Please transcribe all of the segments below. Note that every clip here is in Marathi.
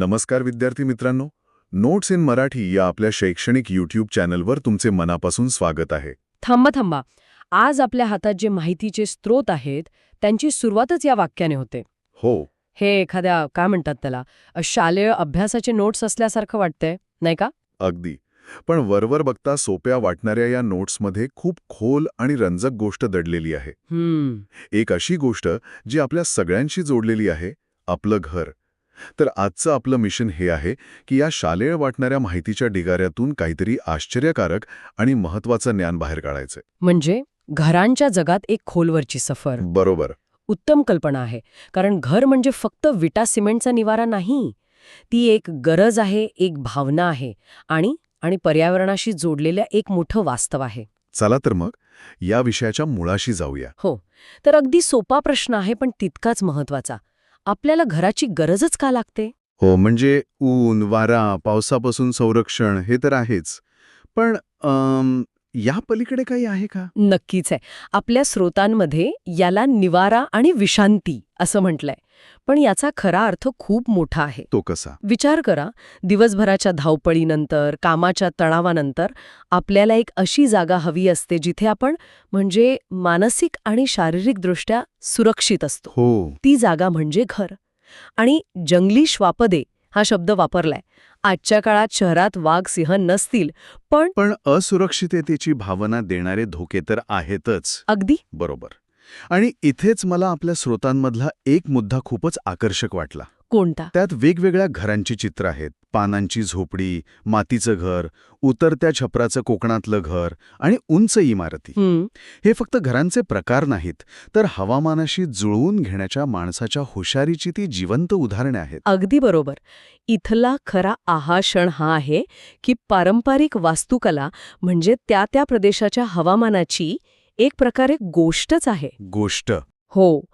नमस्कार विद्यार्थी मित्रांनो नोट्स इन मराठी या आपल्या शैक्षणिक यूट्यूब चॅनलवर तुमचे मनापासून स्वागत आहे. थांबा थांबा. आज आपल्या हातात जे माहितीचे स्रोत आहेत त्यांची सुरुवातच या वाक्याने होते. हो. हे एखाद्या काय म्हणतात त्याला शालेय अभ्यासाचे नोट्स असल्यासारखं वाटतंय नाही का? अगदी. पण वरवर बघता सोप्या वाटणाऱ्या या नोट्समध्ये खूप खोल आणि रंजक गोष्ट दडलेली आहे. एक अशी गोष्ट जी आपल्या सगळ्यांशी जोडलेली आहे आपलं घर. तर आजचं आपलं मिशन हे आहे की या शालेय वाटणाऱ्या माहितीच्या ढिगाऱ्यातून काहीतरी आश्चर्यकारक आणि महत्वाचं ज्ञान बाहेर काढायचं म्हणजे घरांच्या जगात एक खोलवरची सफर. बरोबर. उत्तम कल्पना आहे. कारण घर म्हणजे फक्त विटा सिमेंटचा निवारा नाही. ती एक गरज आहे एक भावना आहे आणि आणि पर्यावरणाशी जोडलेल्या एक मोठं वास्तव आहे. चला तर मग या विषयाच्या मुळाशी जाऊया. हो. तर अगदी सोपा प्रश्न आहे पण तितकाच महत्त्वाचा आपल्याला घराची गरजच का लागते? हो म्हणजे ऊन वारा पावसापासून संरक्षण हे तर आहेच. पण या पलीकडे काही आहे का? नक्कीच आहे. आपल्या स्रोतांमध्ये याला निवारा आणि विशांती. असं म्हटलंय. पण याचा खरा अर्थ खूप मोठा आहे. तो कसा? विचार करा दिवसभराच्या धावपळीनंतर कामाच्या तणावानंतर आपल्याला एक अशी जागा हवी असते जिथे आपण म्हणजे मानसिक आणि शारीरिकदृष्ट्या सुरक्षित असतो. हो. ती जागा म्हणजे घर. आणि जंगली श्वापदे हा शब्द वापरलाय. आजच्या काळात शहरात वाघ सिंह नसतील पण पण असुरक्षिततेची भावना देणारे धोके तर आहेतच. अगदी. बरोबर. आणि इथेच मला आपल्या स्रोतांमधला एक मुद्दा खूपच आकर्षक वाटला. कोणता? त्यात वेगवेगळ्या घरांची चित्र आहेत. पानांची झोपडी मातीचं घर उतरत्या छपराचं कोकणातलं घर आणि उंच इमारती. हं, फक्त घरांचे प्रकार नाहीत तर हवामानाशी जुळवून घेण्याच्या माणसाच्या हुशारीची ती जिवंत उदाहरणे आहेत. अगदी बरोबर. इथला खरा आहा क्षण हा आहे की पारंपरिक वास्तुकला म्हणजे त्या त्या प्रदेशाच्या हवामानाची एक प्रकारे गोष्टच आहे. गोष्ट. हो.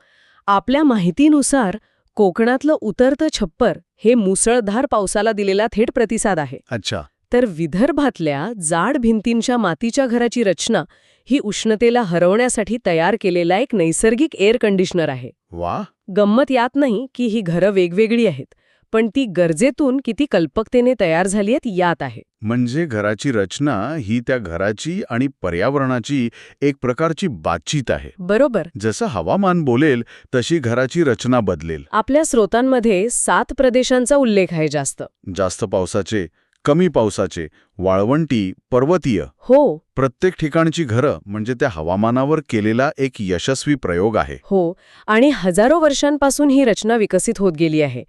आपल्या माहितीनुसार कोकणातलं उतरतं छप्पर हे मुसळधार पावसाला दिलेला थेट प्रतिसाद आहे. अच्छा. तर विदर्भातल्या जाड भिंतींच्या मातीच्या घराची रचना ही उष्णतेला हरवण्यासाठी तयार केलेला एक नैसर्गिक एअर कंडिशनर आहे. वा. गंमत यात नाही की ही घरं वेगवेगळी आहेत. पण ती गरजेतून किती कल्पकतेने तयार झाली आहेत यात आहे. म्हणजे घराची रचना ही त्या घराची आणि पर्यावरणाची एक प्रकारची बातचीत आहे. बरोबर. जसं हवामान बोलेल तशी घराची रचना बदलेल. आपल्या स्रोतांमध्ये सात प्रदेशांचा उल्लेख आहे जास्त. जास्त पावसाचे कमी पावसाचे वाळवंटी पर्वतीय. हो. प्रत्येक ठिकाणची घरं म्हणजे त्या हवामानावर केलेला एक यशस्वी प्रयोग आहे. हो. आणि हजारो वर्षांपासून ही रचना विकसित होत गेली आहे.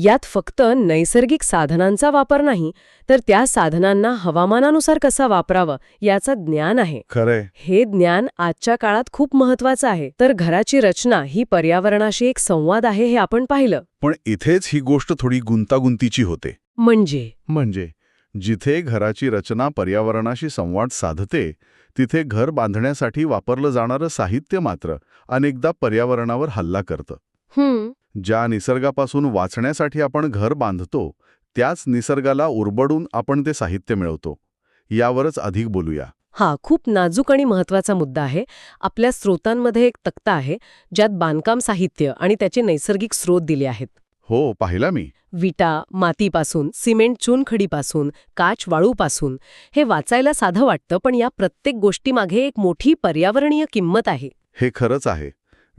यात फक्त नैसर्गिक साधनांचा वापर नाही तर त्या साधनांना हवामानानुसार कसा वापरावं याचं ज्ञान आहे. खरंय. हे ज्ञान आजच्या काळात खूप महत्वाचं आहे. तर घराची रचना ही पर्यावरणाशी एक संवाद आहे हे आपण पाहिलं. पण इथेच ही गोष्ट थोडी गुंतागुंतीची होते. म्हणजे? म्हणजे जिथे घराची रचना पर्यावरणाशी संवाद साधते तिथे घर बांधण्यासाठी वापरलं जाणारं साहित्य मात्र अनेकदा पर्यावरणावर हल्ला करतं. ज्या निसर्गापासून वाचण्यासाठी आपण घर बांधतो त्याच निसर्गाला उरबडून आपण ते साहित्य मिळवतो. यावरच अधिक बोलूया. हा खूप नाजूक आणि महत्त्वाचा मुद्दा आहे. आपल्या स्रोतांमध्ये एक तक्ता आहे ज्यात बांधकाम साहित्य आणि त्याचे नैसर्गिक स्रोत दिले आहेत. हो पाहिला मी. विटा मातीपासून सिमेंट चुनखडीपासून काच वाळूपासून हे वाचायला साधं वाटतं पण या प्रत्येक गोष्टीमागे एक मोठी पर्यावरणीय किंमत आहे. हे खरंच आहे.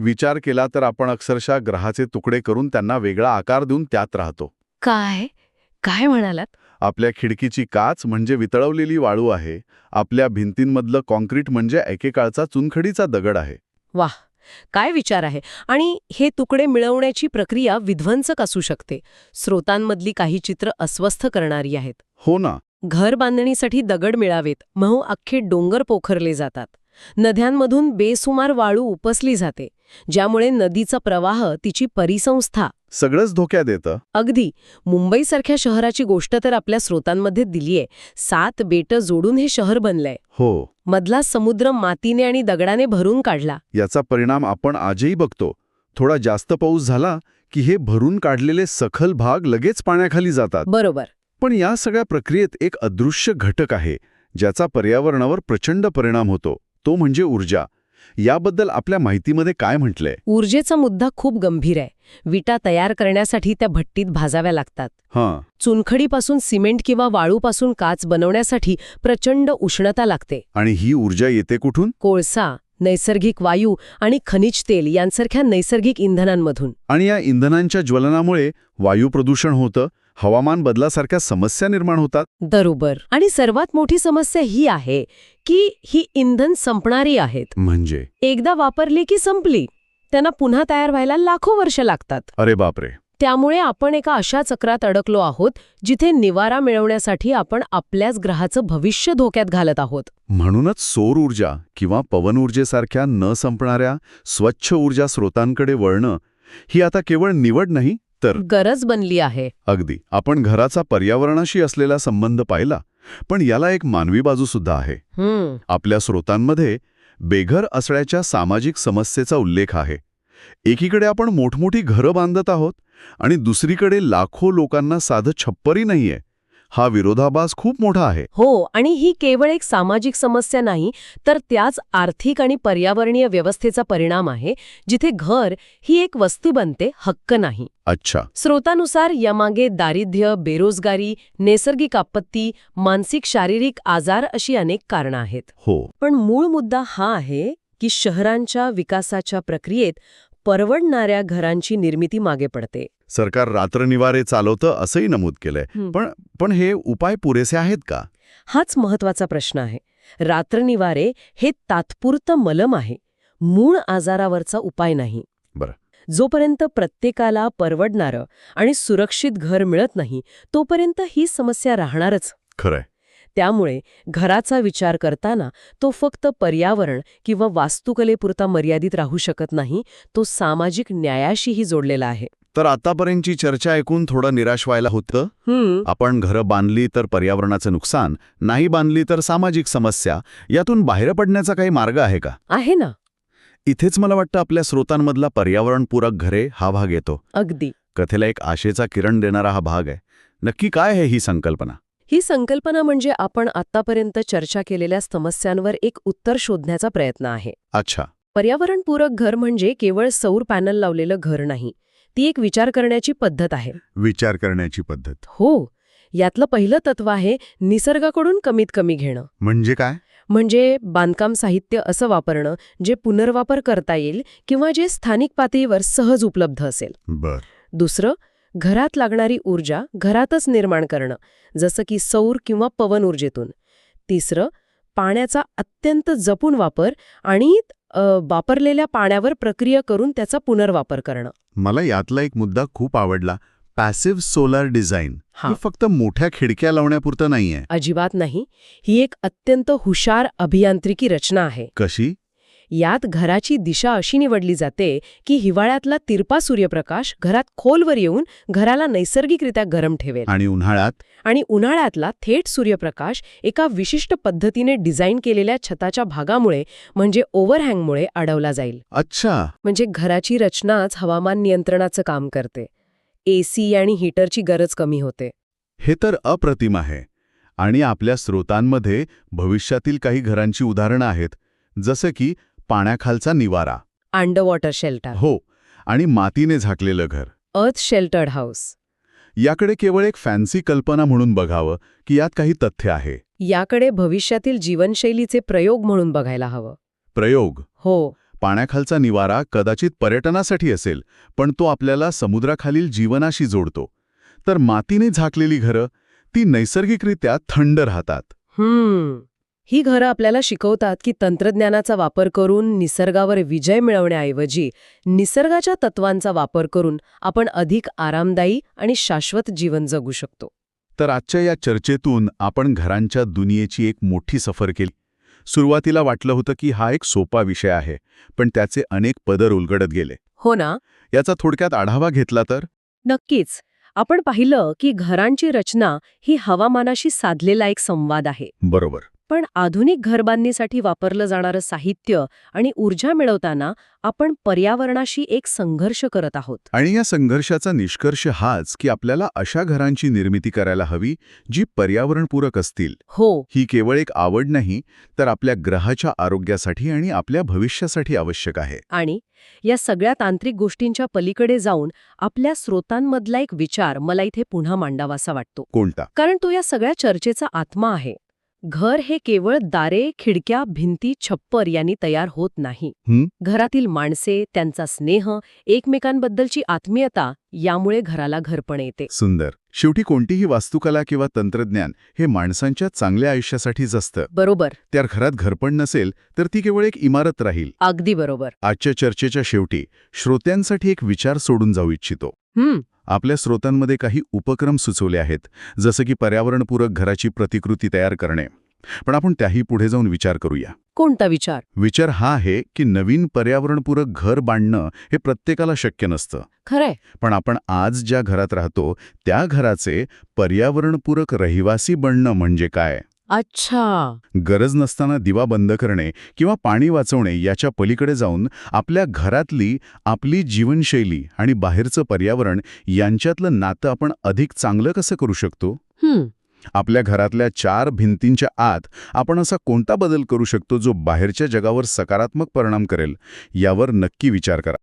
विचार केला तर आपण अक्षरशः ग्रहाचे तुकडे करून त्यांना वेगळा आकार देऊन त्यात राहतो. काय? काय म्हणालात? आपल्या खिडकीची काच म्हणजे वितळवलेली वाळू आहे. आपल्या भिंतींमधलं कॉन्क्रीट म्हणजे एकेकाळचा चुनखडीचा दगड आहे. वाह! काय विचार आहे? आणि हे तुकडे मिळवण्याची प्रक्रिया विध्वंसक असू शकते. स्रोतांमधली काही चित्र अस्वस्थ करणारी आहेत. हो ना. घर बांधणीसाठी दगड मिळावेत. म्हणून अख्खे डोंगर पोखरले जातात. नद्यांमधून बेसुमार वाळू उपसली जाते. ज्यामुळे नदीचा प्रवाह तिची परिसंस्था. सगळंच धोक्यात येतं. अगदी. मुंबईसारख्या शहराची गोष्ट तर आपल्या स्रोतांमध्ये दिलीये सात बेटं जोडून हे शहर बनलंय. हो. मधला समुद्र मातीने आणि दगडाने भरून काढला. याचा परिणाम आपण आजही बघतो. थोडा जास्त पाऊस झाला की हे भरून काढलेले सखल भाग लगेच पाण्याखाली जातात. बरोबर. पण या सगळ्या प्रक्रियेत एक अदृश्य घटक आहे ज्याचा पर्यावरणावर प्रचंड परिणाम होतो. तो म्हणजे ऊर्जा. याबद्दल आपल्या माहितीमध्ये काय म्हटलंय? ऊर्जेचा मुद्दा खूप गंभीर आहे. विटा तयार करण्यासाठी त्या भट्टीत भाजाव्या लागतात. हां. चुनखडीपासून सिमेंट किंवा वाळूपासून काच बनवण्यासाठी प्रचंड उष्णता लागते. आणि ही ऊर्जा येते कुठून? कोळसा. नैसर्गिक वायू आणि खनिज तेल यांसारख्या नैसर्गिक इंधनांमधून. आणि या इंधनांच्या ज्वलनामुळे वायू प्रदूषण होतं हवामान बदलासारख्या समस्या निर्माण होतात. बरोबर. आणि सर्वात मोठी समस्या ही आहे की ही इंधन संपणारी आहेत. म्हणजे? एकदा वापरली की संपली त्यांना पुन्हा तयार व्हायला लाखो वर्ष लागतात. अरे बापरे! त्यामुळे आपण एका अशा चक्रात अडकलो आहोत जिथे निवारा मिळवण्यासाठी आपण आपल्याच ग्रहाचं भविष्य धोक्यात घालत आहोत. म्हणूनच सौर ऊर्जा किंवा पवन ऊर्जेसारख्या न संपणाऱ्या स्वच्छ ऊर्जा स्रोतांकडे वळणं ही आता केवळ निवड नाही तर गरज बनली आहे. अगदी. आपण घराचा पर्यावरणाशी असलेला संबंध पाहिला पण याला एक मानवी बाजू सुद्धा आहे. आपल्या स्रोतांमध्ये बेघर असण्याच्या सामाजिक समस्येचा उल्लेख आहे. एकीकडे आपण मोठमोठी घरं बांधत आहोत आणि दुसरीकडे लाखो लोकांना साधं छप्परही नाहीये. हा विरोधाभास खूप मोठा आहे. हो आणि ही केवळ एक सामाजिक समस्या नाही तर त्याच आर्थिक आणि पर्यावरणीय व्यवस्थेचा परिणाम आहे जिथे घर ही एक वस्तू बनते हक्क नाही. अच्छा. स्रोतानुसार यामागे दारिद्र्य बेरोजगारी नैसर्गिक आपत्ती मानसिक शारीरिक आजार अशी अनेक कारणं आहेत. हो. पण मूळ मुद्दा हा आहे की शहरांच्या विकासाच्या प्रक्रियेत परवडणाऱ्या घरांची निर्मिती मागे पडते. सरकार रात्रनिवारे चालवतं असंही नमूद केलंय. पण पण हे उपाय पुरेसे आहेत का? हाच महत्त्वाचा प्रश्न आहे. रात्रनिवारे हे तात्पुरतं मलम आहे. मूळ आजारावरचा उपाय नाही. बरं. जोपर्यंत प्रत्येकाला परवडणारं आणि सुरक्षित घर मिळत नाही तोपर्यंत ही समस्या राहणारच. खरंय. त्यामुळे घराचा विचार करताना तो फक्त पर्यावरण किंवा वास्तुकलेपुरता मर्यादित राहू शकत नाही तो सामाजिक न्यायाशीही जोडलेला आहे. तर आतापर्यंतची चर्चा ऐकून थोडं निराश व्हायला होतं? आपण घरं बांधली तर पर्यावरणाचं नुकसान नाही बांधली तर सामाजिक समस्या यातून बाहेर पडण्याचा काही मार्ग आहे का? आहे ना. इथेच मला वाटतं आपल्या स्रोतांमधला पर्यावरणपूरक घरे हा भाग येतो. अगदी. कथेला एक आशेचा किरण देणारा हा भाग आहे. नक्की काय आहे ही संकल्पना? ही संकल्पना म्हणजे आपण आतापर्यंत चर्चा केलेल्या समस्यांवर एक उत्तर शोधण्याचा प्रयत्न आहे. अच्छा. पर्यावरणपूरक घर म्हणजे केवळ सौर पॅनल लावलेलं घर नाही ती एक विचार करण्याची पद्धत आहे. विचार करण्याची पद्धत. हो यातलं पहिलं तत्व आहे निसर्गाकडून कमीत कमी घेणं. म्हणजे काय? म्हणजे बांधकाम साहित्य असं वापरणं जे पुनर्वापर करता येईल किंवा जे स्थानिक पातळीवर सहज उपलब्ध असेल. बर. दुसरं घरात लागणारी ऊर्जा घरातच निर्माण करणं जसं की सौर किंवा पवन ऊर्जेतून. तिसरं पाण्याचा अत्यंत जपून वापर आणि वापरलेल्या पाण्यावर प्रक्रिया करून त्याचा पुनर्वापर करणं. मला यातला एक मुद्दा खूप आवडला पॅसिव्ह सोलार डिझाईन. हा. हे फक्त मोठ्या खिडक्या लावण्यापुरतं नाहीये. अजिबात नाही. ही एक अत्यंत हुशार अभियांत्रिकी रचना आहे. कशी? यात घराची दिशा अशी निवडली जाते की हिवाळ्यातला तिरपा सूर्यप्रकाश घरात खोलवर येऊन घराला नैसर्गिकरित्या गरम ठेवेल. आणि उन्हाळ्यात? आणि उन्हाळ्यातला थेट सूर्यप्रकाश एका विशिष्ट पद्धतीने डिझाईन केलेल्या छताच्या भागामुळे म्हणजे ओव्हरहँगमुळे अडवला जाईल. अच्छा. म्हणजे घराची रचनाच हवामान नियंत्रणाचं काम करते. एसी आणि हीटरची गरज कमी होते. हे तर अप्रतिम आहे. आणि आपल्या स्रोतांमध्ये भविष्यातील काही घरांची उदाहरणं आहेत जसं की पाण्याखालचा निवारा. अंडर वॉटर शेल्टर हो आणि मातीने झाकलेलं घर. अर्थ शेल्टर्ड हाऊस याकडे केवळ एक फॅन्सी कल्पना म्हणून बघावं की यात काही तथ्य आहे. याकडे भविष्यातील जीवनशैलीचे प्रयोग म्हणून बघायला हवं. प्रयोग. हो. पाण्याखालचा निवारा कदाचित पर्यटनासाठी असेल पण तो आपल्याला समुद्राखालील जीवनाशी जोडतो. तर मातीने झाकलेली घरं ती नैसर्गिकरित्या थंड राहतात. हम्म. ही घरं आपल्याला शिकवतात की तंत्रज्ञानाचा वापर करून निसर्गावर विजय मिळवण्याऐवजी निसर्गाच्या तत्वांचा वापर करून आपण अधिक आरामदायी आणि शाश्वत जीवन जगू शकतो. तर आजच्या या चर्चेतून आपण घरांच्या दुनियेची एक मोठी सफर केली. सुरुवातीला वाटलं होतं की हा एक सोपा विषय आहे पण त्याचे अनेक पदर उलगडत गेले. हो ना? याचा थोडक्यात आढावा घेतला तर? नक्कीच. आपण पाहिलं की घरांची रचना ही हवामानाशी साधलेला एक संवाद आहे. बरोबर. पण आधुनिक घरबांधणीसाठी वापरलं जाणारं साहित्य आणि ऊर्जा मिळवताना आपण पर्यावरणाशी एक संघर्ष करत आहोत. आणि या संघर्षाचा निष्कर्ष हाच की आपल्याला अशा घरांची निर्मिती करायला हवी जी पर्यावरणपूरक असतील. हो. ही केवळ एक आवड नाही तर आपल्या ग्रहाच्या आरोग्यासाठी आणि आपल्या भविष्यासाठी आवश्यक आहे. आणि या सगळ्या तांत्रिक गोष्टींच्या पलीकडे जाऊन आपल्या स्रोतांमधला एक विचार मला इथे पुन्हा मांडावासा वाटतो. कोणता? कारण तो या सगळ्या चर्चेचा आत्मा आहे. घर हे केवळ दारे खिडक्या भिंती छप्पर यांनी तयार होत नाही? घरातील माणसे त्यांचा स्नेह एकमेकांबद्दलची आत्मीयता यामुळे घराला घरपण येते. सुंदर. शेवटी कोणतीही वास्तुकला किंवा तंत्रज्ञान हे माणसांच्या चांगल्या आयुष्यासाठीच असतं बरोबर. त्या घरात घरपण नसेल तर ती केवळ एक इमारत राहील. अगदी बरोबर. आजच्या चर्चेच्या शेवटी श्रोत्यांसाठी एक विचार सोडून जाऊ इच्छितो. आपल्या स्रोतांमध्ये काही उपक्रम सुचवले आहेत जसं की पर्यावरणपूरक घराची प्रतिकृती तयार करणे. पण आपण त्याही पुढे जाऊन विचार करूया. कोणता विचार? विचार हा आहे की नवीन पर्यावरणपूरक घर बांधणं हे प्रत्येकाला शक्य नसतं. खरंय. पण आपण आज ज्या घरात राहतो त्या घराचे पर्यावरणपूरक रहिवासी बनणं म्हणजे काय? अच्छा. गरज नसताना दिवा बंद करणे किंवा पाणी वाचवणे याच्या पलीकडे जाऊन आपल्या घरातली आपली जीवनशैली आणि बाहेरचं पर्यावरण यांच्यातलं नातं आपण अधिक चांगलं कसं करू शकतो? आपल्या घरातल्या चार भिंतींच्या आत आपण असा कोणता बदल करू शकतो जो बाहेरच्या जगावर सकारात्मक परिणाम करेल? यावर नक्की विचार करा.